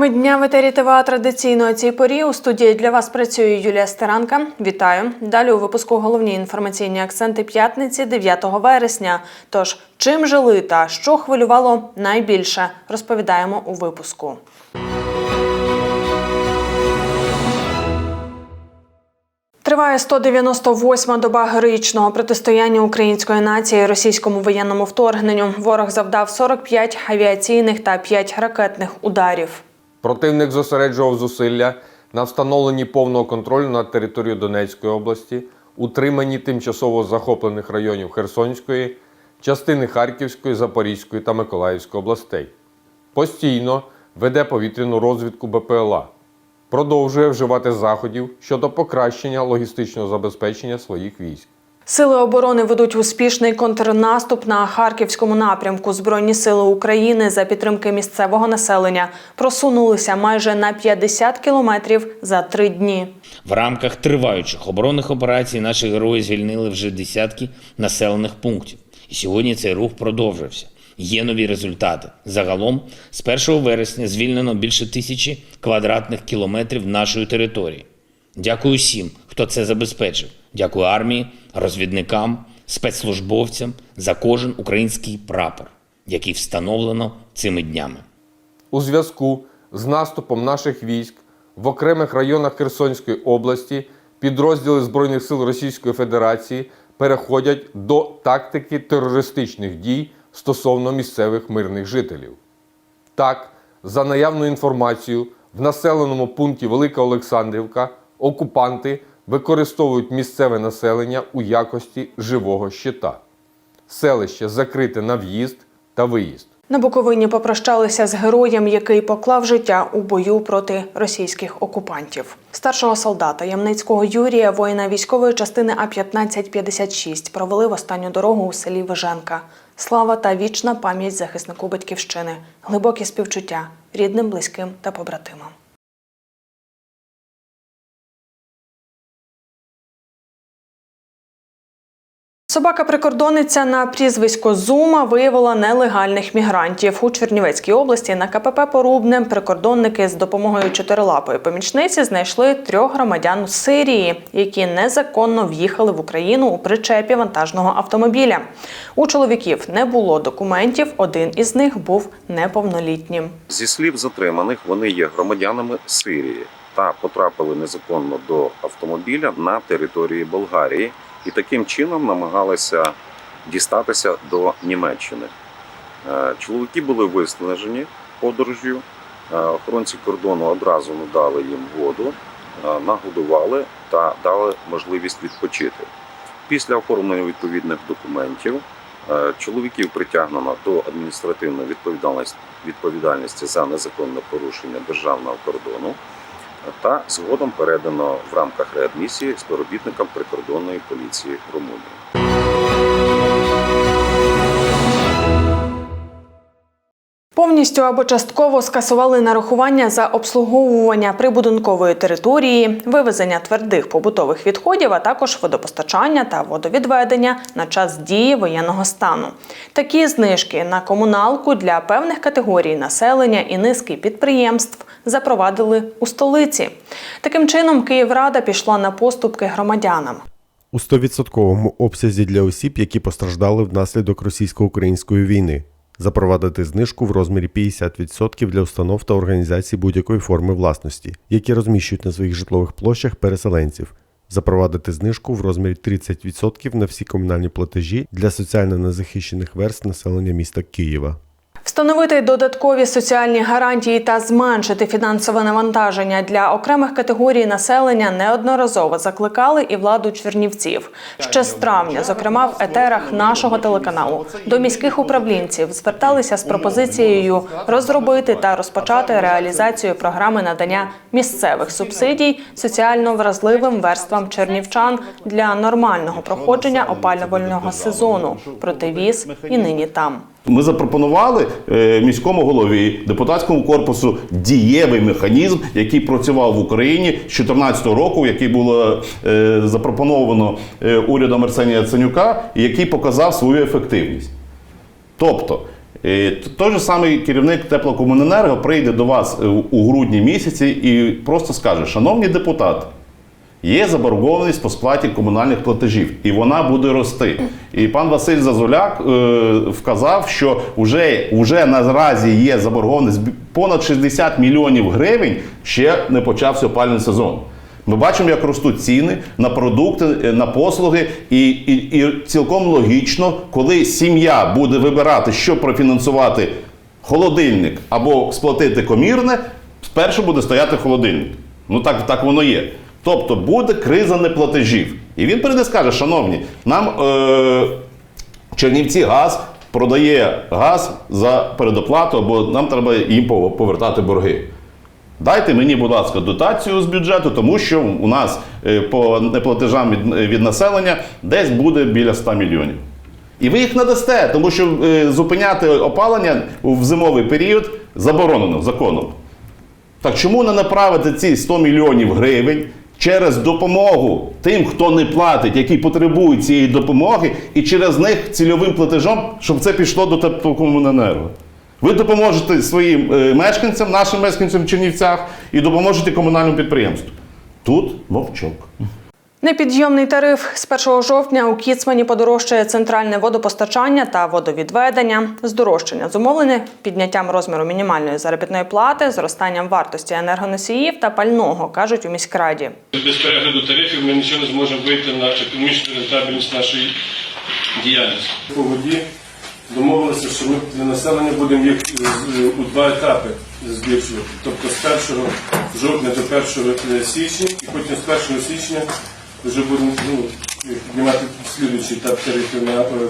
Теми дня в етері ТВА традиційно о цій порі. У студії для вас працює Юлія Стеранка. Вітаю. Далі у випуску головні інформаційні акценти п'ятниці 9 вересня. Тож, чим жили та що хвилювало найбільше, розповідаємо у випуску. Триває 198-ма доба героїчного протистояння української нації російському воєнному вторгненню. Ворог завдав 45 авіаційних та 5 ракетних ударів. Противник зосереджував зусилля на встановленні повного контролю над територією Донецької області, утриманні тимчасово захоплених районів Херсонської, частини Харківської, Запорізької та Миколаївської областей. Постійно веде повітряну розвідку БПЛА. Продовжує вживати заходів щодо покращення логістичного забезпечення своїх військ. Сили оборони ведуть успішний контрнаступ на харківському напрямку. Збройні сили України за підтримки місцевого населення просунулися майже на 50 кілометрів за три дні. В рамках триваючих оборонних операцій наші герої звільнили вже десятки населених пунктів. І сьогодні цей рух продовжився. Є нові результати. Загалом з 1 вересня звільнено більше тисячі квадратних кілометрів нашої території. Дякую всім, хто це забезпечив. Дякую армії, розвідникам, спецслужбовцям за кожен український прапор, який встановлено цими днями. У зв'язку з наступом наших військ в окремих районах Херсонської області підрозділи Збройних сил Російської Федерації переходять до тактики терористичних дій стосовно місцевих мирних жителів. Так, за наявною інформацією, в населеному пункті Велика Олександрівка окупанти використовують місцеве населення у якості живого щита. Селище закрите на в'їзд та виїзд. На Буковині попрощалися з героєм, який поклав життя у бою проти російських окупантів. Старшого солдата Ямницького Юрія, воїна військової частини А 1556 провели в останню дорогу у селі Виженка. Слава та вічна пам'ять захиснику батьківщини, глибокі співчуття рідним, близьким та побратимам. Собака-прикордонниця на прізвисько Зума виявила нелегальних мігрантів у Чернівецькій області. На КПП Порубне прикордонники з допомогою чотирилапої помічниці знайшли трьох громадян з Сирії, які незаконно в'їхали в Україну у причепі вантажного автомобіля. У чоловіків не було документів. Один із них був неповнолітнім. Зі слів затриманих, вони є громадянами Сирії та потрапили незаконно до автомобіля на території Болгарії і таким чином намагалися дістатися до Німеччини. Е, Чоловіки були виснажені подорожю. Е, Охоронці кордону одразу надали їм воду, е, нагодували та дали можливість відпочити. Після оформлення відповідних документів чоловіків притягнено до адміністративної відповідальності за незаконне порушення державного кордону та згодом передано в рамках реадмісії співробітникам прикордонної поліції Румунії. Повністю або частково скасували нарахування за обслуговування прибудинкової території, вивезення твердих побутових відходів, а також водопостачання та водовідведення на час дії воєнного стану. Такі знижки на комуналку для певних категорій населення і низки підприємств запровадили у столиці. Таким чином, Київрада пішла на поступки громадянам. у 100% обсязі для осіб, які постраждали внаслідок російсько-української війни, запровадити знижку в розмірі 50% для установ та організацій будь-якої форми власності, які розміщують на своїх житлових площах переселенців. Запровадити знижку в розмірі 30% на всі комунальні платежі для соціально незахищених верст населення міста Києва. Встановити додаткові соціальні гарантії та зменшити фінансове навантаження для окремих категорій населення неодноразово закликали і владу чернівців. Ще з травня, зокрема в етерах нашого телеканалу, до міських управлінців зверталися з пропозицією розробити та розпочати реалізацію програми надання місцевих субсидій соціально вразливим верствам чернівчан для нормального проходження опалювального сезону. Проте віз і нині там. Ми запропонували е, міському голові депутатському корпусу дієвий механізм, який працював в Україні з 2014 року, який було е, запропоновано е, урядом Арсенія Яценюка, і який показав свою ефективність. Тобто Той же самий керівник теплокомуненерго прийде до вас у грудні місяці і просто скаже: шановні депутати. Є заборгованість по сплаті комунальних платежів, і вона буде рости. І пан Василь Зазуляк е, вказав, що вже, вже наразі є заборгованість понад 60 мільйонів гривень, ще не почався опалювальний сезон. Ми бачимо, як ростуть ціни на продукти, е, на послуги, і, і, і цілком логічно, коли сім'я буде вибирати, що профінансувати холодильник або сплатити комірне, спершу буде стояти холодильник. Ну так, так воно є. Тобто буде криза неплатежів. І він прийде і скаже: шановні, нам е, Чернівці газ продає газ за передоплату, або нам треба їм повертати борги. Дайте мені, будь ласка, дотацію з бюджету, тому що у нас е, по неплатежам від, від населення десь буде біля 100 мільйонів. І ви їх надасте, тому що е, зупиняти опалення в зимовий період заборонено законом. Так чому не направити ці 100 мільйонів гривень через допомогу тим, хто не платить, які потребують цієї допомоги, і через них цільовим платежом, щоб це пішло до теплокомуненерго? Ви допоможете своїм е, мешканцям, нашим мешканцям в Чернівцях, і допоможете комунальному підприємству. Тут мовчок. Непідйомний тариф з 1 жовтня у Кіцмані подорожчає центральне водопостачання та водовідведення. Здорожчання зумовлене підняттям розміру мінімальної заробітної плати, зростанням вартості енергоносіїв та пального, кажуть у міськраді. Без перегляду тарифів ми нічого не зможемо вийти на економічну рентабельність нашої діяльності. По воді домовилися, що ми для населення будемо їх е, у два етапи збільшувати. Тобто з 1 жовтня до 1 січня, і потім з 1 січня вже будемо ну, піднімати слідуючий етап тарифів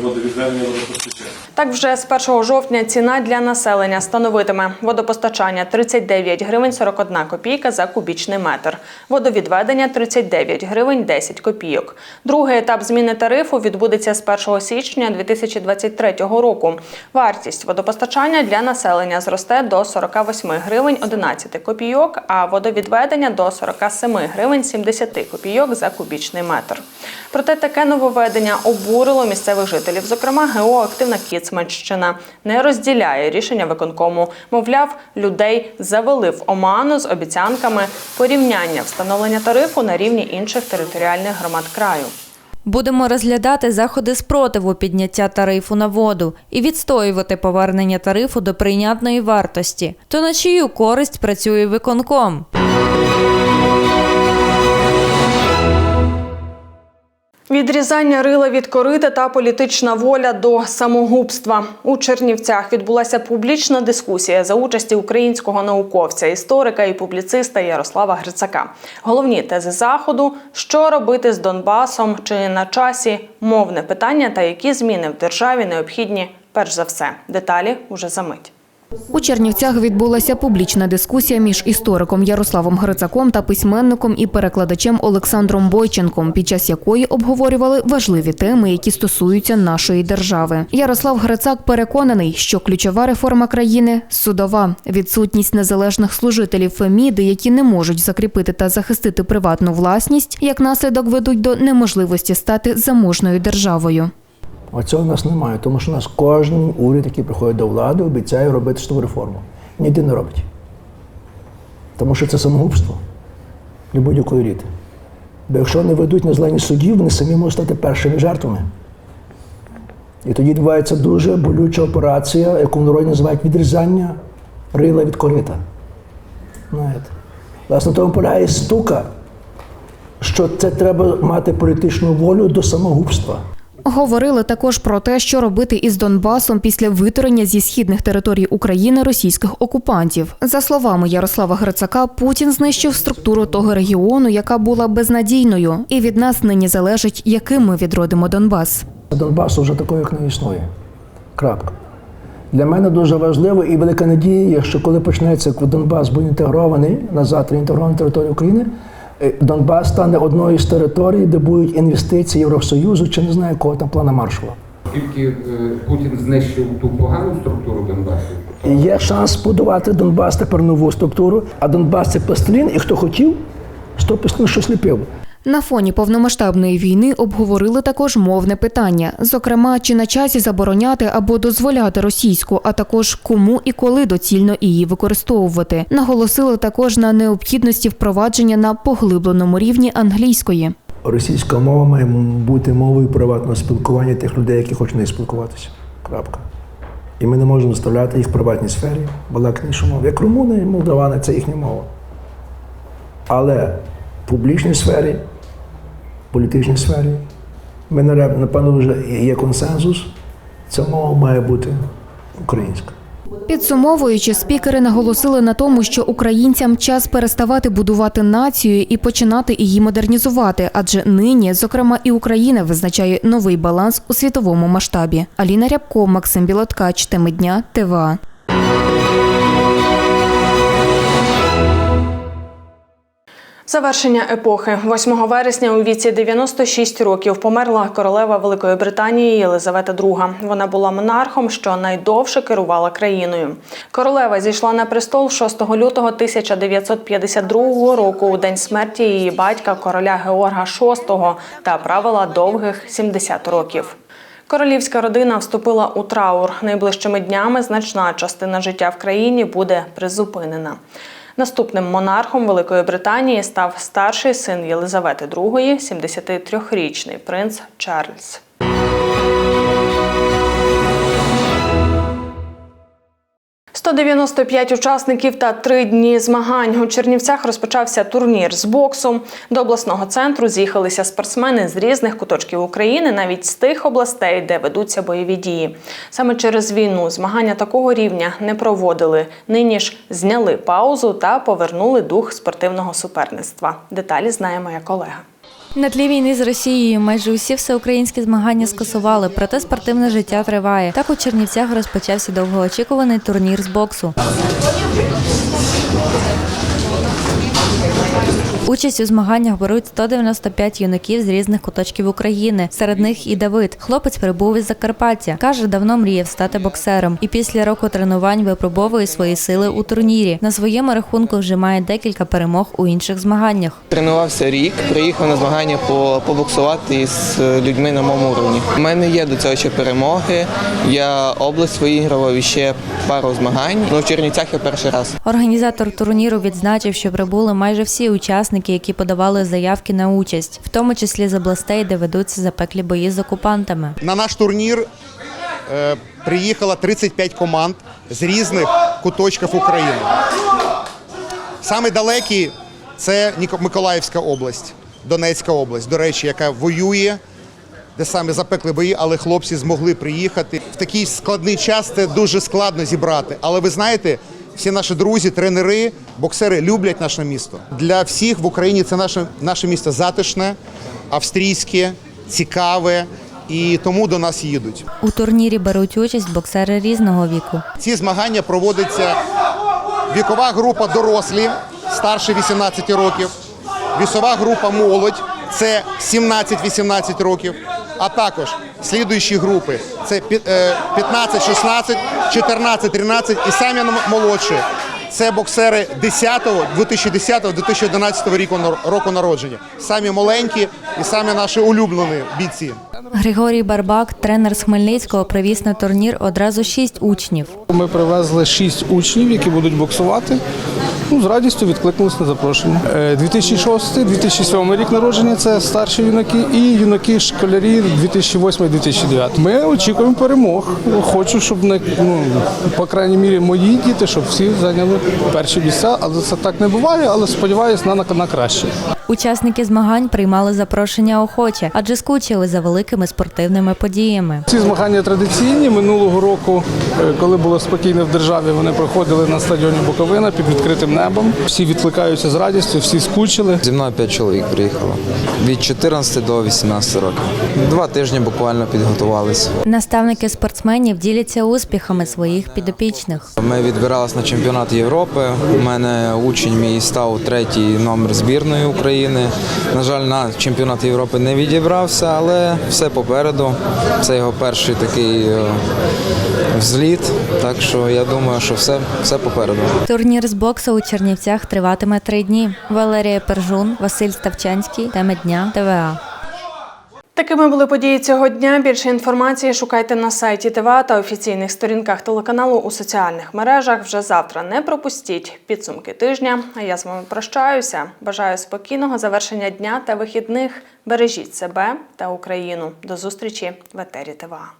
водовідведення водопостачання. Так вже з 1 жовтня ціна для населення становитиме водопостачання 39 гривень 41 копійка за кубічний метр, водовідведення 39 гривень 10 копійок. Другий етап зміни тарифу відбудеться з 1 січня 2023 року. Вартість водопостачання для населення зросте до 48 гривень 11 копійок, а водовідведення до 47 гривень 70 копійок за кубічний метр. Проте таке нововведення обурило місцевих жителів. Зокрема, ГО «Активна Кіцманщина» не розділяє рішення виконкому. Мовляв, людей завели в оману з обіцянками порівняння встановлення тарифу на рівні інших територіальних громад краю. Будемо розглядати заходи спротиву підняття тарифу на воду і відстоювати повернення тарифу до прийнятної вартості. То на чию користь працює виконком? Відрізання рила від корита та політична воля до самогубства у Чернівцях відбулася публічна дискусія за участі українського науковця, історика і публіциста Ярослава Грицака. Головні тези заходу: що робити з Донбасом, чи на часі мовне питання, та які зміни в державі необхідні перш за все. Деталі уже за мить. У Чернівцях відбулася публічна дискусія між істориком Ярославом Грицаком та письменником і перекладачем Олександром Бойченком, під час якої обговорювали важливі теми, які стосуються нашої держави. Ярослав Грицак переконаний, що ключова реформа країни судова, відсутність незалежних служителів Феміди, які не можуть закріпити та захистити приватну власність, як наслідок ведуть до неможливості стати заможною державою. Оцього в нас немає, тому що у нас кожен уряд, який приходить до влади, обіцяє робити штову реформу. Ніде не робить. Тому що це самогубство для будь-якої еліти. Бо якщо не ведуть на незалежні судів, вони самі можуть стати першими жертвами. І тоді відбувається дуже болюча операція, яку в народі називають відрізання рила від корита. Знаєте. Власне, тому полягає стука, що це треба мати політичну волю до самогубства. Говорили також про те, що робити із Донбасом після виторення зі східних територій України російських окупантів. За словами Ярослава Грицака, Путін знищив структуру того регіону, яка була безнадійною, і від нас нині залежить, яким ми відродимо Донбас. Донбасу вже такого, як не існує. Крапка. Для мене дуже важливо і велика надія, є, що коли почнеться Донбас буде інтегрований назад реінтегрований на територію України, Донбас стане одною з територій, де будуть інвестиції Євросоюзу чи не знаю кого там плана маршала. Тільки е, Путін знищив ту погану структуру Донбасу. Є шанс будувати Донбас тепер нову структуру, а Донбас це пластилін, і хто хотів, з того пластиліну щось ліпив. На фоні повномасштабної війни обговорили також мовне питання, зокрема, чи на часі забороняти або дозволяти російську, а також кому і коли доцільно її використовувати. Наголосили також на необхідності впровадження на поглибленому рівні англійської. Російська мова має бути мовою приватного спілкування тих людей, які хочуть нею спілкуватися. Крапка. І ми не можемо заставляти їх в приватній сфері, балакати іншу мову. Як румуни молдавани це їхня мова. Але публічній сфері, політичній сфері, ми напевно вже є консенсус, ця мова має бути українська. Підсумовуючи, спікери наголосили на тому, що українцям час переставати будувати націю і починати її модернізувати, адже нині, зокрема, і Україна визначає новий баланс у світовому масштабі. Аліна Рябко, Максим Білоткач, теми дня, ТВА. Завершення епохи 8 вересня у віці 96 років померла королева Великої Британії Єлизавета II. Вона була монархом, що найдовше керувала країною. Королева зійшла на престол 6 лютого 1952 року у день смерті її батька короля Георга VI та правила довгих 70 років. Королівська родина вступила у траур. Найближчими днями значна частина життя в країні буде призупинена. Наступним монархом Великої Британії став старший син Єлизавети II, 73-річний принц Чарльз. «195 учасників та три дні змагань. У Чернівцях розпочався турнір з боксу. До обласного центру з'їхалися спортсмени з різних куточків України, навіть з тих областей, де ведуться бойові дії. Саме через війну змагання такого рівня не проводили. Нині ж зняли паузу та повернули дух спортивного суперництва. Деталі знає моя колега. На тлі війни з Росією майже усі всеукраїнські змагання скасували, проте спортивне життя триває. Так у Чернівцях розпочався довгоочікуваний турнір з боксу. Участь у змаганнях беруть 195 юнаків з різних куточків України. Серед них і Давид. Хлопець прибув із Закарпаття. Каже, давно мріяв стати боксером. І після року тренувань випробовує свої сили у турнірі. На своєму рахунку вже має декілька перемог у інших змаганнях. Тренувався рік, приїхав на змагання побоксувати з людьми на моєму уровні. У мене є до цього ще перемоги. Я область виігрував і ще пару змагань. Ну в Чернівцях я перший раз. Організатор турніру відзначив, що прибули майже всі учасники, які подавали заявки на участь, в тому числі з областей, де ведуться запеклі бої з окупантами. На наш турнір е, приїхало 35 команд з різних куточків України. Саме далекі це Миколаївська область, Донецька область, до речі, яка воює, де саме запекли бої, але хлопці змогли приїхати. В такий складний час це дуже складно зібрати. Але ви знаєте, всі наші друзі, тренери, боксери люблять наше місто. Для всіх в Україні це наше, наше місто затишне, австрійське, цікаве. І тому до нас їдуть. У турнірі беруть участь боксери різного віку. Ці змагання проводиться вікова група дорослі, старше 18 років, вісова група молодь, це 17-18 років, а також слідуючі групи це пі- е, 15, 16, 14, 13 і самі молодші. Це боксери 10-го, 2010 2011 року, нар- року народження. Самі маленькі і самі наші улюблені бійці. Григорій Барбак, тренер з Хмельницького, привіз на турнір одразу шість учнів. Ми привезли шість учнів, які будуть боксувати. Ну, з радістю відкликнулися на запрошення. Е, 2006-2007 рік народження це старші юнаки, і юнаки школярі 2008-2009. Ми очікуємо перемог. Хочу, щоб ну, по крайній мірі мої діти, щоб всі зайняли перші місця. Але це так не буває, але сподіваюся на, на краще. Учасники змагань приймали запрошення охоче, адже скучили за великими спортивними подіями. Ці змагання традиційні. Минулого року, е, коли було спокійно в державі, вони проходили на стадіоні Буковина під відкритим небом. Всі відкликаються з радістю, всі скучили. Зі мною 5 чоловік приїхало від 14 до 18 років. Два тижні буквально підготувалися. Наставники спортсменів діляться успіхами своїх підопічних. Ми відбиралися на чемпіонат Європи. У мене учень мій став третій номер збірної України. На жаль, на чемпіонат Європи не відібрався, але все попереду. Це його перший такий е, взліт. Так що я думаю, що все, все попереду. Турнір з боксу у Чернівцях триватиме три дні. Валерія Пержун, Василь Ставчанський, теми дня ТВА. Такими були події цього дня. Більше інформації шукайте на сайті ТВА та офіційних сторінках телеканалу у соціальних мережах. Вже завтра не пропустіть підсумки тижня. А я з вами прощаюся. Бажаю спокійного завершення дня та вихідних. Бережіть себе та Україну. До зустрічі в етері ТВА.